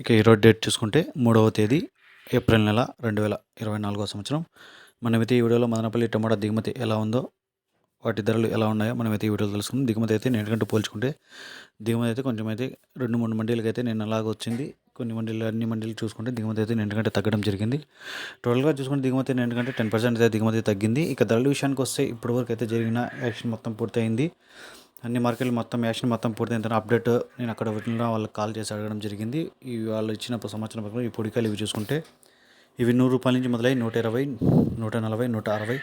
ఇక ఈరోజు డేట్ చూసుకుంటే మూడవ తేదీ ఏప్రిల్ నెల రెండు వేల ఇరవై నాలుగో సంవత్సరం. మనమైతే ఈ వీడియోలో మదనపల్లి టమాటా దిగుమతి ఎలా ఉందో వాటి ధరలు ఎలా ఉన్నాయో మనమైతే ఈ వీడియోలో తెలుసుకుందాం. దిగుమతి అయితే నేటికంటే పోల్చుకుంటే దిగుమతి అయితే కొంచెం అయితే రెండు మూడు మండీలకి అయితే నేను అలాగ వచ్చింది. కొన్ని మండీలు అన్ని మండీలు చూసుకుంటే దిగుమతి అయితే నిండుకంటే తగ్గడం జరిగింది. టోటల్గా చూసుకుంటే దిగుమతి ఎందుకంటే టెన్ పర్సెంట్ అయితే దిగుమతి తగ్గింది. ఇక ధరల విషయానికి వస్తే ఇప్పటివరకు అయితే జరిగిన యాక్షన్ మొత్తం పూర్తయింది. అన్ని మార్కెట్లు మొత్తం యాక్షన్ మొత్తం పూర్తయిన తర్వాత అప్డేట్ నేను అక్కడ వెళ్ళిన వాళ్ళకి కాల్ చేసి అడగడం జరిగింది. ఈ వాళ్ళు ఇచ్చిన సమాచారం ప్రకారం ఈ పొడికాయలు ఇవి చూసుకుంటే ఇవి నూరు రూపాయల నుంచి మొదలై నూట ఇరవై నూట నలభై నూట అరవై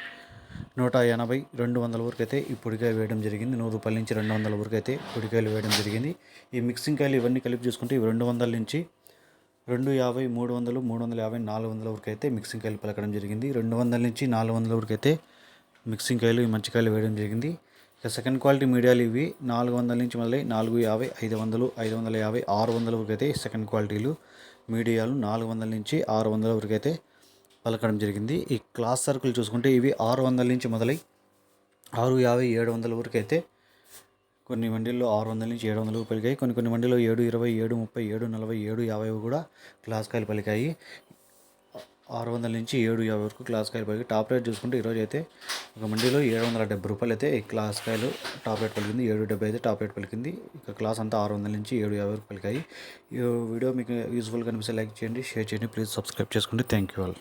నూట ఎనభై రెండు వందల వరకు అయితే ఈ పొడికాయ వేయడం జరిగింది. నూరు రూపాయల నుంచి రెండు వందల వరకు అయితే పొడికాయలు వేయడం జరిగింది. ఈ మిక్సింగ్ కాయలు ఇవన్నీ కలిపి చూసుకుంటే ఇవి రెండు వందల నుంచి రెండు యాభై మూడు వందలు మూడు వందల యాభై నాలుగు వందల వరకు అయితే మిక్సింగ్ కాయలు పలకడం జరిగింది. రెండు వందల నుంచి నాలుగు వందల వరకు అయితే మిక్సింగ్ కాయలు ఈ మంచి కాయలు వేయడం జరిగింది. ఇక సెకండ్ క్వాలిటీ మీడియాలు ఇవి నాలుగు వందల నుంచి మొదలై నాలుగు యాభై ఐదు వందలు ఐదు వందల యాభై ఆరు వందల వరకు అయితే సెకండ్ క్వాలిటీలు మీడియాలు నాలుగు వందల నుంచి ఆరు వందల వరకు అయితే పలకడం జరిగింది. ఈ క్లాస్ సర్కిల్ చూసుకుంటే ఇవి ఆరు వందల నుంచి మొదలై ఆరు యాభై ఏడు వందల వరకు అయితే కొన్ని మండీల్లో ఆరు వందల నుంచి ఏడు వందలు పలికాయి. కొన్ని కొన్ని మండీల్లో ఏడు ఇరవై ఏడు ముప్పై ఏడు నలభై ఏడు యాభై కూడా క్లాస్ కాయలు పలికాయి. ఆరు వందల నుంచి ఏడు యాభై వరకు క్లాస్ కాయలు పలికి. టాప్ రేట్ చూసుకుంటే ఈరోజు అయితే ఒక మండీలో ఏడు వందల డెబ్బై రూపాయలు అయితే ఈ క్లాస్ కాయలు టాప్ రేట్ పలికింది. ఏడు డెబ్బై అయితే టాప్ రేట్ పలికింది. ఇక క్లాస్ అంతా ఆరు వందల నుంచి ఏడు యాభై వరకు పలికాయి. ఈ వీడియో మీకు యూస్ఫుల్ కనిపిస్తే లైక్ చేయండి షేర్ చేయండి. ప్లీజ్ సబ్స్క్రైబ్ చేసుకోండి థ్యాంక్ యూ ఆల్.